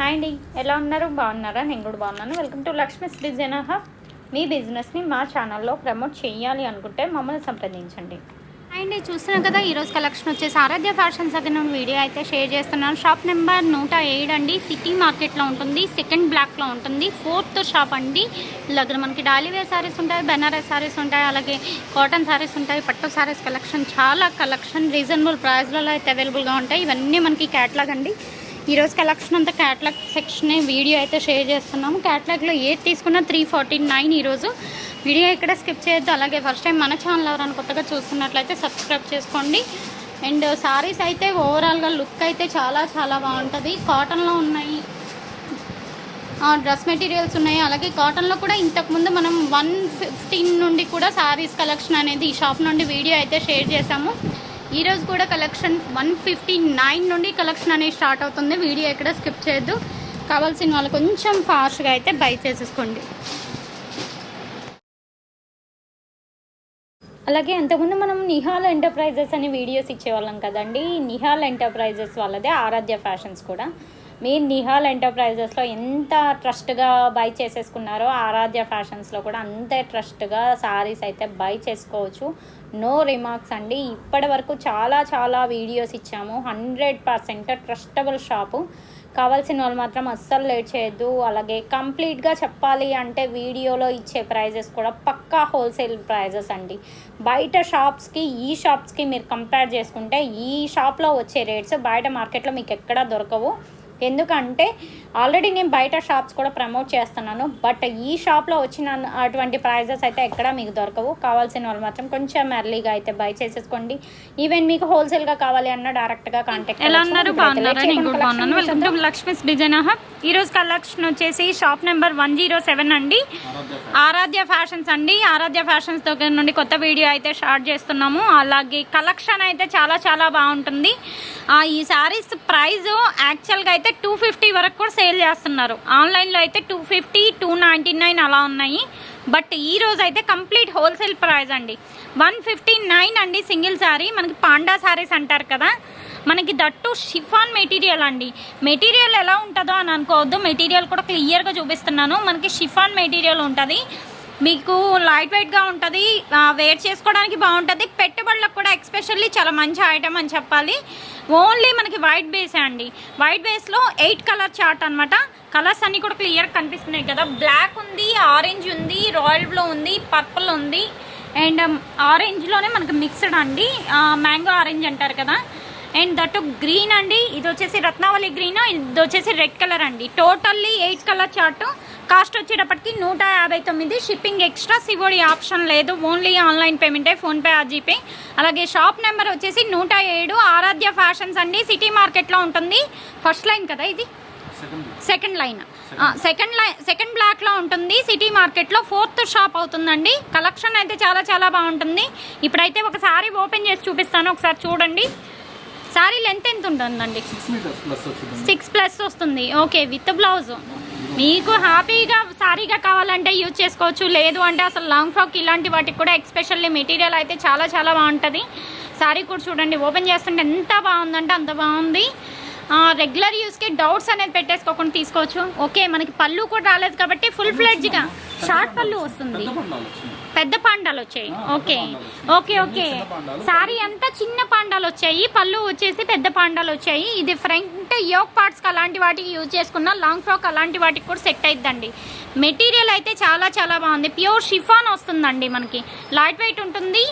Hi అండి ఎలా ఉన్నారు? బాగున్నారా? నేను కూడా బాగున్నాను. Welcome to Lakshmi's design hub మీ బిజినెస్ని మా ఛానల్లో ప్రమోట్ చేయాలి అనుకుంటే మమ్మల్ని సంప్రదించండి. హాయ్ అండి చూస్తున్నాం కదా ఈరోజు కలెక్షన్ వచ్చేసి ఆరాధ్య ఫ్యాషన్స్ దగ్గర నేను వీడియో అయితే షేర్ చేస్తున్నాను. షాప్ నెంబర్ నూట ఏడు అండి. సిటీ మార్కెట్లో ఉంటుంది. సెకండ్ బ్లాక్లో ఉంటుంది. ఫోర్త్ షాప్ అండి. దగ్గర మనకి డాలీవేర్ శారీస్ ఉంటాయి బెనారస్ శారీస్ ఉంటాయి అలాగే కాటన్ సారీస్ ఉంటాయి పట్టు సారీస్ కలెక్షన్ చాలా కలెక్షన్ రీజనబుల్ ప్రైస్లలో అయితే అవైలబుల్గా ఉంటాయి. ఇవన్నీ మనకి క్యాట్లాగ్ అండి. ఈరోజు కలెక్షన్ అంతా క్యాట్లాగ్ సెక్షన్ వీడియో అయితే షేర్ చేస్తున్నాము. క్యాట్లాగ్లో ఏది తీసుకున్నా త్రీ ఫార్టీ నైన్ ఈరోజు వీడియో ఇక్కడ స్కిప్ చేయొద్దు. అలాగే ఫస్ట్ టైం మన ఛానల్ ఎవరైనా కొత్తగా చూస్తున్నట్లయితే సబ్స్క్రైబ్ చేసుకోండి. అండ్ సారీస్ అయితే ఓవరాల్గా లుక్ అయితే చాలా చాలా బాగుంటుంది. కాటన్లో ఉన్నాయి. డ్రెస్ మెటీరియల్స్ ఉన్నాయి. అలాగే కాటన్లో కూడా ఇంతకుముందు మనం వన్ ఫిఫ్టీన్ నుండి కూడా శారీస్ కలెక్షన్ అనేది ఈ షాప్ నుండి వీడియో అయితే షేర్ చేశాము. ఈరోజు కూడా కలెక్షన్ వన్ ఫిఫ్టీ నైన్ నుండి కలెక్షన్ అనేది స్టార్ట్ అవుతుంది. వీడియో ఎక్కడ స్కిప్ చేయొద్దు. కావాల్సిన వాళ్ళు కొంచెం ఫాస్ట్గా అయితే బై చేసేసుకోండి. అలాగే అంతకుముందు మనం నిహాల్ ఎంటర్ప్రైజెస్ అని వీడియోస్ ఇచ్చేవాళ్ళం కదండి. నిహాల్ ఎంటర్ప్రైజెస్ వాళ్ళదే ఆరాధ్య ఫ్యాషన్స్ కూడా. మీరు నిహాల్ ఎంటర్ప్రైజెస్లో ఎంత ట్రస్ట్గా బై చేసేసుకున్నారో ఆరాధ్య ఫ్యాషన్స్లో కూడా అంతే ట్రస్ట్గా సారీస్ అయితే బై చేసుకోవచ్చు. నో రిమార్క్స్ అండి. ఇప్పటి వరకు చాలా చాలా వీడియోస్ ఇచ్చాము. హండ్రెడ్ పర్సెంట్ ట్రస్టబుల్ షాపు కావాల్సిన వాళ్ళు మాత్రం అస్సలు లేట్ చేయొద్దు. అలాగే కంప్లీట్గా చెప్పాలి అంటే వీడియోలో ఇచ్చే ప్రైజెస్ కూడా పక్కా హోల్సేల్ ప్రైజెస్ అండి. బయట షాప్స్కి ఈ షాప్స్కి మీరు కంపేర్ చేసుకుంటే ఈ షాప్లో వచ్చే రేట్స్ బయట మార్కెట్లో మీకు ఎక్కడా దొరకవు. ఎందుకంటే ఆల్రెడీ నేను బయట షాప్స్ కూడా ప్రమోట్ చేస్తున్నాను బట్ ఈ షాప్లో వచ్చిన అటువంటి ప్రైజెస్ అయితే ఎక్కడా మీకు దొరకవు. కావాల్సిన వాళ్ళు మాత్రం కొంచెం ఎర్లీగా అయితే బై చేసేసుకోండి. ఈవెన్ మీకు హోల్సేల్గా కావాలి అన్న డైరెక్ట్గా కాంటాక్ట్ ఎలా ఉన్నారు? బాగున్నారా? టు లక్ష్మీస్ డిజైన్ ఈ రోజు కలెక్షన్ వచ్చేసి shop number one zero seven అండి. ఆరాధ్య ఫ్యాషన్స్ అండి. ఆరాధ్య ఫ్యాషన్స్ దగ్గర నుండి కొత్త వీడియో అయితే స్టార్ట్ చేస్తున్నాము. అలాగే కలెక్షన్ అయితే చాలా చాలా బాగుంటుంది. ఆ, ఈ శారీస్ ప్రైస్ యాక్చువల్గా అయితే టూ ఫిఫ్టీ వరకు కూడా సేల్ చేస్తున్నారు. ఆన్లైన్లో అయితే two fifty two ninety nine అలా ఉన్నాయి. బట్ ఈ రోజు అయితే కంప్లీట్ హోల్సేల్ ప్రైస్ అండి. వన్ ఫిఫ్టీ నైన్ అండి సింగిల్ శారీ మనకి పాండా శారీస్ అంటారు కదా. మనకి దట్టు షిఫాన్ మెటీరియల్ అండి. మెటీరియల్ ఎలా ఉంటుందో అని అనుకోవద్దు. మెటీరియల్ కూడా క్లియర్గా చూపిస్తున్నాను. మనకి షిఫాన్ మెటీరియల్ ఉంటుంది. మీకు లైట్ వెయిట్గా ఉంటుంది వేర్ చేసుకోవడానికి బాగుంటుంది. పెట్టుబడులకు కూడా ఎక్స్పెషల్లీ చాలా మంచి ఐటమ్ అని చెప్పాలి. ఓన్లీ మనకి వైట్ బేసే అండి. వైట్ బేస్లో ఎయిట్ కలర్ చార్ట్ అనమాట కలర్స్ అన్నీ కూడా క్లియర్ కనిపిస్తున్నాయి కదా. బ్లాక్ ఉంది ఆరెంజ్ ఉంది రాయల్ బ్లూ ఉంది పర్పుల్ ఉంది. అండ్ ఆరెంజ్లోనే um, మనకి మిక్స్డ్ అండి. మ్యాంగో ఆరెంజ్ అంటారు కదా. అండ్ దట్ గ్రీన్ అండి. ఇది వచ్చేసి రత్నావళి గ్రీన్ ఇది వచ్చేసి రెడ్ కలర్ అండి. Totally eight colour chart cost వచ్చేటప్పటికి నూట యాభై తొమ్మిది. షిప్పింగ్ ఎక్స్ట్రా సివోడి ఆప్షన్ లేదు. ఓన్లీ ఆన్లైన్ పేమెంటే ఫోన్పే ఆ జీపే అలాగే షాప్ నెంబర్ వచ్చేసి నూట ఏడు. ఆరాధ్య ఫ్యాషన్స్ అండి. సిటీ మార్కెట్లో ఉంటుంది. ఫస్ట్ లైన్ కదా ఇది? Second line second line second బ్లాక్లో ఉంటుంది. సిటీ మార్కెట్లో ఫోర్త్ షాప్ అవుతుందండి. కలెక్షన్ అయితే చాలా చాలా బాగుంటుంది. ఇప్పుడైతే ఒక సారీ ఓపెన్ చేసి చూపిస్తాను. ఒకసారి చూడండి. సారీ లెంత్ ఎంత ఉంటుందండి? సిక్స్ ప్లస్ వస్తుంది. ఓకే విత్ బ్లౌజ్ మీకు హ్యాపీగా సారీగా కావాలంటే యూజ్ చేసుకోవచ్చు. లేదు అంటే అసలు లాంగ్ ఫ్రాక్ ఇలాంటి వాటికి కూడా ఎక్స్పెషల్లీ మెటీరియల్ అయితే చాలా చాలా బాగుంటుంది. సారీ కూడా చూడండి ఓపెన్ చేస్తుంటే ఎంత బాగుందంటే అంత బాగుంది. రెగ్యులర్ యూస్కి డౌట్స్ అనేది పెట్టేసుకోకుండా తీసుకోవచ్చు. ఓకే మనకి పళ్ళు కూడా రాలేదు కాబట్టి ఫుల్ ఫ్లెడ్జ్గా షార్ట్ పళ్ళు వస్తుంది. పెద్ద పండాలు వచ్చాయి. ఓకే. Okay okay. సారీ అంతా చిన్న పాండాలు వచ్చాయి. పళ్ళు వచ్చేసి పెద్ద పాండాలు వచ్చాయి. ఇది ఫ్రంట్ యోక్ పార్ట్స్కి అలాంటి వాటికి యూజ్ చేసుకున్న లాంగ్ ఫ్రాక్ అలాంటి వాటికి కూడా సెట్ అయిద్దండి. మెటీరియల్ అయితే చాలా చాలా బాగుంది. ప్యూర్ షిఫాన్ వస్తుందండి మనకి. లైట్ వెయిట్ ఉంటుంది.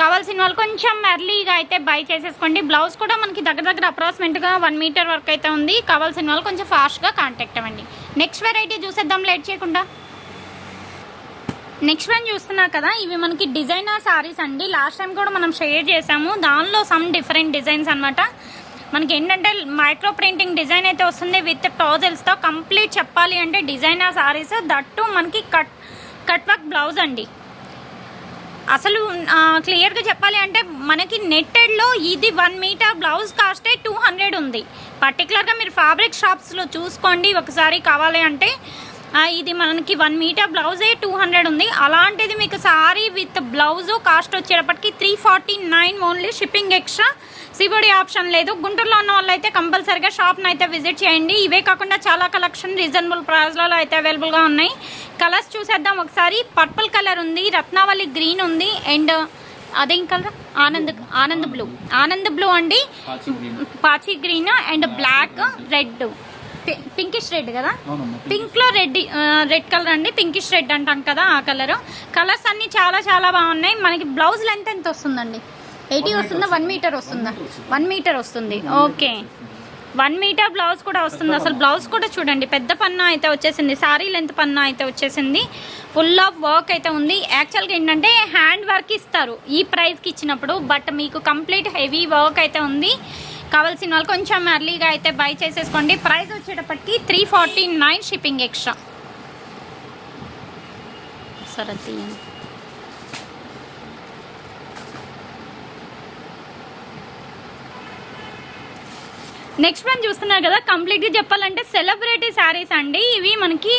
కావాల్సిన వాళ్ళు కొంచెం ఎర్లీగా అయితే బై చేసేసుకోండి. బ్లౌజ్ కూడా మనకి దగ్గర దగ్గర అప్రాక్సిమేట్గా వన్ మీటర్ వరకు అయితే ఉంది. కావాల్సిన వాళ్ళు కొంచెం ఫాస్ట్గా కాంటాక్ట్ అవ్వండి. నెక్స్ట్ వెరైటీ చూసేద్దాం. లేట్ చేయకుండా. నెక్స్ట్ వన్ చూస్తున్నారు కదా ఇవి మనకి డిజైనర్ సారీస్ అండి. లాస్ట్ టైం కూడా మనం షేర్ చేసాము దానిలో సమ్ డిఫరెంట్ డిజైన్స్ అనమాట మనకి ఏంటంటే మైక్రో ప్రింటింగ్ డిజైన్ అయితే వస్తుంది విత్ టోజల్స్తో కంప్లీట్ చెప్పాలి అంటే డిజైనర్ సారీస్ దట్టు మనకి కట్ కట్ వర్క్ బ్లౌజ్ అండి. అసలు క్లియర్గా చెప్పాలి అంటే మనకి నెట్టెడ్లో ఇది వన్ మీటర్ బ్లౌజ్ కాస్టే టూ హండ్రెడ్ ఉంది. పర్టికులర్గా మీరు ఫ్యాబ్రిక్ షాప్స్లో చూసుకోండి. ఒకసారి కావాలి అంటే ఇది మనకి వన్ మీటర్ బ్లౌజే టూ హండ్రెడ్ ఉంది. అలాంటిది మీకు సారీ విత్ బ్లౌజ్ కాస్ట్ వచ్చేటప్పటికి three forty nine only shipping extra COD option లేదు. గుంటూరులో ఉన్న వాళ్ళు అయితే కంపల్సరీగా షాప్ని అయితే విజిట్ చేయండి. ఇవే కాకుండా చాలా కలెక్షన్ రీజనబుల్ ప్రైస్లలో అయితే అవైలబుల్గా ఉన్నాయి. కలర్స్ చూసేద్దాం ఒకసారి. పర్పుల్ కలర్ ఉంది రత్నావళి గ్రీన్ ఉంది అండ్ అదేం colour Anand Anand blue Anand blue అండి. పాచి గ్రీన్ పాచి green and black red pinkish red కదా? పింక్లో రెడ్ రెడ్ కలర్ అండి. పింకిష్ రెడ్ అంటాం కదా ఆ కలర్ కలర్స్ అన్ని చాలా చాలా బాగున్నాయి. మనకి బ్లౌజ్ లెంత్ ఎంత వస్తుందండి? ఎయిటీ వస్తుందా? వన్ మీటర్ వస్తుందా. వన్ మీటర్ వస్తుంది. ఓకే వన్ మీటర్ బ్లౌజ్ కూడా వస్తుంది. అసలు బ్లౌజ్ కూడా చూడండి. పెద్ద పన్నా అయితే వచ్చేసింది. సారీ లెంత్ పన్నా అయితే వచ్చేసింది. ఫుల్ ఆఫ్ వర్క్ అయితే ఉంది. యాక్చువల్గా ఏంటంటే హ్యాండ్ వర్క్ ఇస్తారు. ఈ ప్రైస్కి ఇచ్చినప్పుడు. బట్ మీకు కంప్లీట్ హెవీ వర్క్ అయితే ఉంది. కావాల్సిన వాళ్ళు కొంచెం ఎర్లీగా అయితే బై చేసేసుకోండి. ప్రైస్ వచ్చేటప్పటికి three forty nine shipping extra సరే తీయండి. నెక్స్ట్ వన్ చూస్తున్నారు కదా కంప్లీట్గా చెప్పాలంటే సెలబ్రేట్ శారీస్ అండి. ఇవి మనకి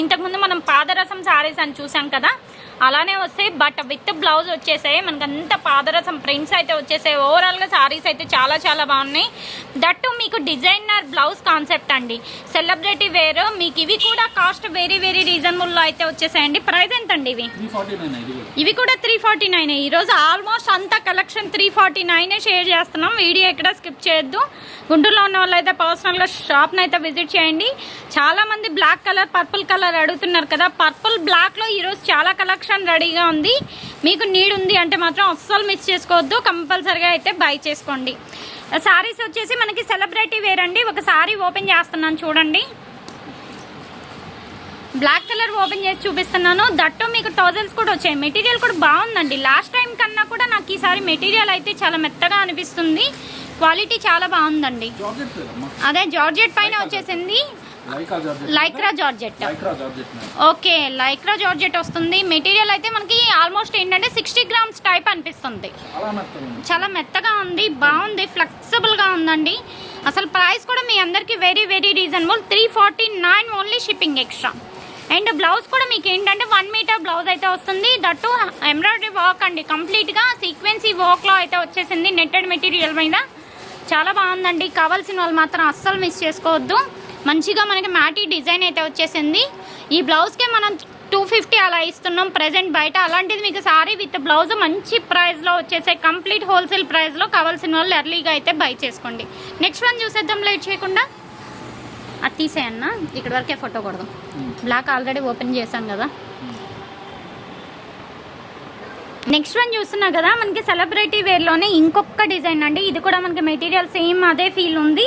ఇంతకుముందు మనం పాదరసం శారీస్ అని చూసాం కదా. అలానే వస్తాయి. బట్ విత్ బ్లౌజ్ వచ్చేసాయి. మనకి అంత పాదరసం ప్రింట్స్ అయితే వచ్చేసాయి. ఓవరాల్గా శారీస్ అయితే చాలా చాలా బాగున్నాయి. దట్టు మీకు డిజైనర్ బ్లౌజ్ కాన్సెప్ట్ అండి. సెలబ్రిటీ వేర్ మీకు ఇవి కూడా కాస్ట్ వెరీ వెరీ రీజనబుల్లో అయితే వచ్చేసాయండి. ప్రైస్ ఎంత అండి ఇవి ఇవి కూడా త్రీ ఫార్టీ నైన్ ఈరోజు ఆల్మోస్ట్ అంతా కలెక్షన్ త్రీ ఫార్టీ నైనే షేర్ చేస్తున్నాం. వీడియో ఎక్కడ స్కిప్ చేయొద్దు. గుంటూరులో ఉన్న వాళ్ళు అయితే పర్సనల్గా షాప్ని అయితే విజిట్ చేయండి. చాలా మంది బ్లాక్ కలర్ పర్పుల్ కలర్ అడుగుతున్నారు కదా. పర్పుల్ బ్లాక్లో ఈరోజు చాలా కలెక్షన్ రెడీగా ఉంది. మీకు నీడ్ ఉంది అంటే మాత్రం అస్సలు మిస్ చేసుకోవద్దు. కంపల్సరిగా అయితే బై చేసుకోండి. సారీస్ వచ్చేసి మనకి సెలబ్రిటీ వేర్ అండి. ఒక సారీ ఓపెన్ చేస్తున్నాను చూడండి. బ్లాక్ కలర్ ఓపెన్ చేసి చూపిస్తున్నాను. దట్టు మీకు టోజల్స్ కూడా వచ్చాయి. మెటీరియల్ కూడా బాగుందండి. లాస్ట్ టైం కన్నా కూడా నాకు ఈసారి మెటీరియల్ అయితే చాలా మెత్తగా అనిపిస్తుంది. క్వాలిటీ చాలా బాగుందండి. అదే జార్జెట్ పైన వచ్చేసింది. Lycra georgette okay lycra georgette వస్తుంది. మెటీరియల్ అయితే మనకి ఆల్మోస్ట్ ఏంటంటే సిక్స్టీ గ్రామ్స్ టైప్ అనిపిస్తుంది. చాలా మెత్తగా ఉంది. చాలా మెత్తగా ఉంది బాగుంది ఫ్లెక్సిబుల్గా ఉందండి. అసలు ప్రైస్ కూడా మీ అందరికీ very very reasonable three forty nine only shipping extra and blouse కూడా మీకు ఏంటంటే వన్ మీటర్ బ్లౌజ్ అయితే వస్తుంది. దట్టు ఎంబ్రాయిడరీ వర్క్ అండి. కంప్లీట్గా సీక్వెన్సీ వర్క్లో అయితే వచ్చేసింది నెట్టెడ్ మెటీరియల్ మీద. చాలా బాగుందండి. కావాల్సిన వాళ్ళు మాత్రం అస్సలు మిస్ చేసుకోవద్దు. మంచిగా మనకి మ్యాటీ డిజైన్ అయితే వచ్చేసింది. ఈ బ్లౌజ్కే మనం టూ ఫిఫ్టీ అలా ఇస్తున్నాం ప్రజెంట్ బయట. అలాంటిది మీకు సారీ విత్ బ్లౌజ్ మంచి ప్రైస్లో వచ్చేసే కంప్లీట్ హోల్సేల్ ప్రైస్లో కావాల్సిన వాళ్ళు ఎర్లీగా అయితే బై చేసుకోండి. నెక్స్ట్ వన్ చూసేద్దాం లేట్ చేయకుండా. అది తీసేయన్న ఇక్కడ వరకే ఫోటో కొడదాం. బ్లాక్ ఆల్రెడీ ఓపెన్ చేసాం కదా. నెక్స్ట్ వన్ చూస్తున్నా కదా మనకి సెలబ్రిటీ వేర్లోనే ఇంకొక డిజైన్ అండి. ఇది కూడా మనకి మెటీరియల్ సేమ్ అదే ఫీల్ ఉంది.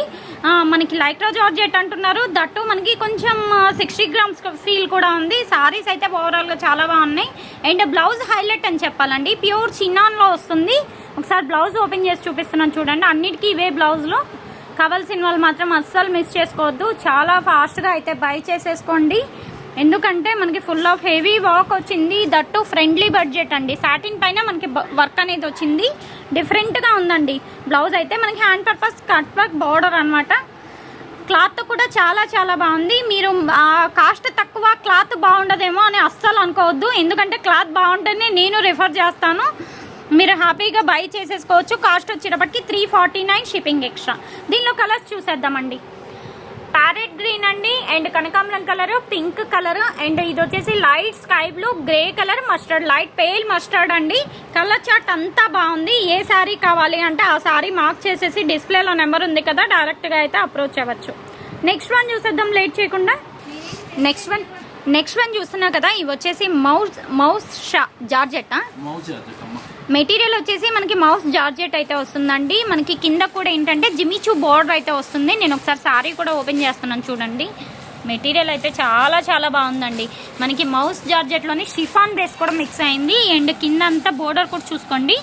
మనకి లైక్రా జార్జెట్ అంటున్నారు. దట్టు మనకి కొంచెం సిక్స్టీ గ్రామ్స్ ఫీల్ కూడా ఉంది. సారీస్ అయితే ఓవరాల్గా చాలా బాగున్నాయి అండ్ బ్లౌజ్ హైలైట్ అని చెప్పాలండి. ప్యూర్ చిన్నాన్లో వస్తుంది. ఒకసారి బ్లౌజ్ ఓపెన్ చేసి చూపిస్తున్నాను చూడండి. అన్నిటికీ ఇవే బ్లౌజ్లో. కావాల్సిన వాళ్ళు మాత్రం అస్సలు మిస్ చేసుకోవద్దు. చాలా ఫాస్ట్గా అయితే బై చేసేసుకోండి. ఎందుకంటే మనకి ఫుల్ ఆఫ్ హెవీ వర్క్ వచ్చింది. దట్టు ఫ్రెండ్లీ బడ్జెట్ అండి. సాటిన్ పైన మనకి వర్క్ అనేది వచ్చింది. డిఫరెంట్గా ఉందండి. బ్లౌజ్ అయితే మనకి hand purpose cut work border అనమాట క్లాత్ కూడా చాలా చాలా బాగుంది. మీరు ఆ, కాస్ట్ తక్కువ క్లాత్ బాగుండదేమో అని అస్సలు అనుకోవద్దు. ఎందుకంటే క్లాత్ బాగుంటేనే నేను రిఫర్ చేస్తాను. మీరు హ్యాపీగా బై చేసేసుకోవచ్చు. కాస్ట్ వచ్చేటప్పటికి three forty nine shipping extra దీనిలో కలర్స్ చూసేద్దామండి. ప్యారెట్ గ్రీన్ అండి అండ్ కనకాంబరం కలర్ పింక్ కలర్ అండ్ ఇది వచ్చేసి light sky blue grey colour mustard light pale mustard అండి. కలర్ చార్ట్ అంతా బాగుంది. ఏ శారీ కావాలి అంటే ఆ శారీ మార్క్ చేసేసి డిస్ప్లేలో నెంబర్ ఉంది కదా డైరెక్ట్గా అయితే అప్రోచ్ అవ్వచ్చు. నెక్స్ట్ వన్ చూసేద్దాం లేట్ చేయకుండా. నెక్స్ట్ వన్ నెక్స్ట్ వన్ చూస్తున్నా కదా ఇవి వచ్చేసి మౌస్ మౌస్ షా జార్జెట్ మెటీరియల్ వచ్చేసి మనకి మౌస్ జార్జెట్ అయితే వస్తుందండి. మనకి కింద కూడా ఏంటంటే జిమిచూ బోర్డర్ అయితే వస్తుంది. నేను ఒకసారి శారీ కూడా ఓపెన్ చేస్తున్నాను చూడండి. మెటీరియల్ అయితే చాలా చాలా బాగుందండి. మనకి మౌస్ జార్జెట్లోని షిఫాన్ బేస్ కూడా మిక్స్ అయింది. అండ్ కింద అంతా బోర్డర్ కూడా చూసుకోండి.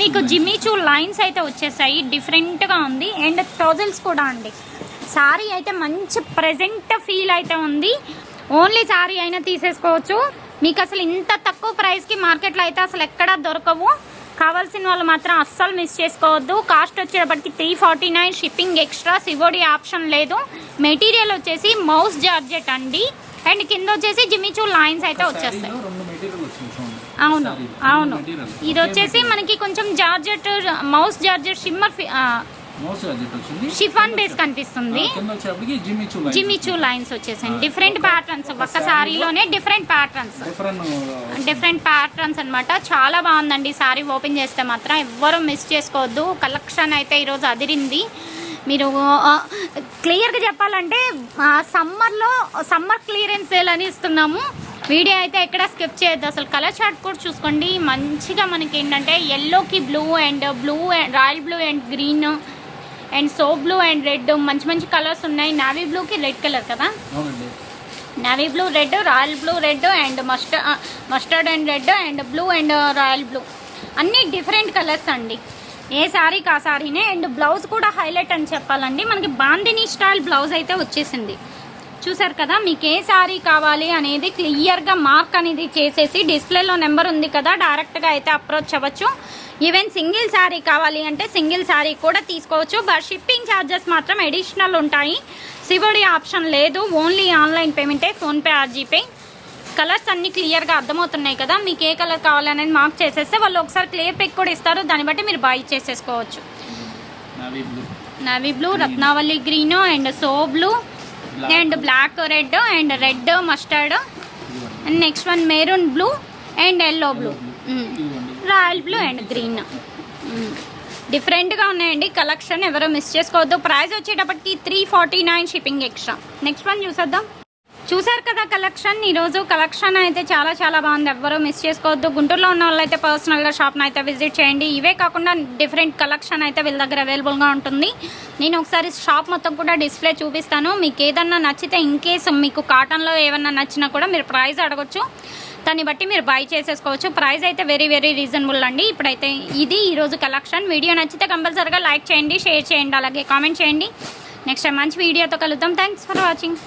మీకు జిమిచూ లైన్స్ అయితే వచ్చేసాయి. డిఫరెంట్గా ఉంది. అండ్ థౌజండ్స్ కూడా అండి. శారీ అయితే మంచి ప్రజెంట్ ఫీల్ అయితే ఉంది. ఓన్లీ శారీ అయినా తీసేసుకోవచ్చు. మీకు అసలు ఇంత తక్కువ ప్రైస్కి మార్కెట్లో అయితే అసలు ఎక్కడా దొరకవు. కావాల్సిన వాళ్ళు మాత్రం అస్సలు మిస్ చేసుకోవద్దు. కాస్ట్ వచ్చేటప్పటికి three forty nine shipping extra COD option లేదు. మెటీరియల్ వచ్చేసి మౌస్ జార్జెట్ అండి. అండ్ కింద వచ్చేసి జిమ్మిచూ లైన్స్ అయితే వచ్చేస్తాయి. అవును అవును. ఇది వచ్చేసి మనకి కొంచెం georgette moss georgette shimmer chiffon base కనిపిస్తుంది. ఆ, కింద వచ్చేప్పటికి Jimmy Choo Jimmy Choo lines వచ్చేసాయి డిఫరెంట్ ప్యాటర్న్స్ ఒక్క సారీలోనే డిఫరెంట్ ప్యాటర్న్స్ డిఫరెంట్ ప్యాటర్న్స్ అన్నమాట. చాలా బాగుందండి సారీ. ఓపెన్ చేస్తే మాత్రం ఎవ్వరూ మిస్ చేసుకోవద్దు. కలెక్షన్ అయితే ఈరోజు అదిరింది. మీరు క్లియర్గా చెప్పాలంటే సమ్మర్లో సమ్మర్ క్లియరెన్స్ సేల్ అని ఇస్తున్నాము. వీడియో అయితే ఎక్కడ స్కిప్ చేయొద్దు. అసలు కలర్ చార్ట్ కూడా చూసుకోండి. మంచిగా మనకి ఏంటంటే ఎల్లోకి blue and blue royal blue and green and so blue and red మంచి మంచి కలర్స్ ఉన్నాయి. నావీ బ్లూకి రెడ్ కలర్ కదా? Navy blue red royal blue red and mustard mustard and red and blue and royal blue అన్నీ different colours అండి. ఏ శారీకి ఆ శారీనే అండ్ బ్లౌజ్ కూడా హైలైట్ అని చెప్పాలండి. మనకి బాందిని స్టైల్ బ్లౌజ్ అయితే వచ్చేసింది. చూసారు కదా మీకు ఏ శారీ కావాలి అనేది క్లియర్గా మార్క్ అనేది చేసేసి డిస్ప్లేలో నెంబర్ ఉంది కదా డైరెక్ట్గా అయితే అప్రోచ్ అవ్వచ్చు. ఈవెన్ సింగిల్ శారీ కావాలి అంటే సింగిల్ శారీ కూడా తీసుకోవచ్చు. బట్ షిప్పింగ్ ఛార్జెస్ మాత్రం అడిషనల్ ఉంటాయి. సివడి ఆప్షన్ లేదు. ఓన్లీ ఆన్లైన్ పేమెంటే ఫోన్పే ఆర్ జీపే కలర్స్ అన్ని క్లియర్గా అర్థమవుతున్నాయి కదా మీకు ఏ కలర్ కావాలనేది మార్క్ చేసేస్తే వాళ్ళు ఒకసారి క్లియర్ పిక్ కూడా ఇస్తారు. దాన్ని బట్టి మీరు బై చేసేసుకోవచ్చు. Navy blue navy blue Ratnavali green and so blue and black red and red mustard and next one maroon blue and yellow blue royal blue and green డిఫరెంట్గా ఉన్నాయండి. కలెక్షన్ ఎవరో miss చేసుకోవద్దు. ప్రైస్ వచ్చేటప్పటికి three forty nine shipping extra next one చూసేద్దాం. చూసారు కదా collection? ఈరోజు collection అయితే చాలా చాలా బాగుంది. ఎవ్వరూ మిస్ చేసుకోవద్దు. గుంటూరులో ఉన్న వాళ్ళైతే పర్సనల్గా షాప్ని అయితే విజిట్ చేయండి. ఇవే కాకుండా డిఫరెంట్ కలెక్షన్ అయితే వీళ్ళ దగ్గర అవైలబుల్గా ఉంటుంది. నేను ఒకసారి షాప్ మొత్తం కూడా డిస్ప్లే చూపిస్తాను. మీకు ఏదన్నా నచ్చితే ఇన్ కేసు మీకు కాటన్లో ఏమన్నా నచ్చినా కూడా మీరు ప్రైస్ అడగచ్చు. దాన్ని బట్టి మీరు బై చేసేసుకోవచ్చు. ప్రైస్ అయితే వెరీ వెరీ రీజనబుల్ అండి. ఇప్పుడైతే ఇది ఈరోజు కలెక్షన్. వీడియో నచ్చితే కంపల్సరీగా లైక్ చేయండి షేర్ చేయండి అలాగే కామెంట్ చేయండి. నెక్స్ట్ టైం మంచి వీడియోతో కలుద్దాం. Thanks for watching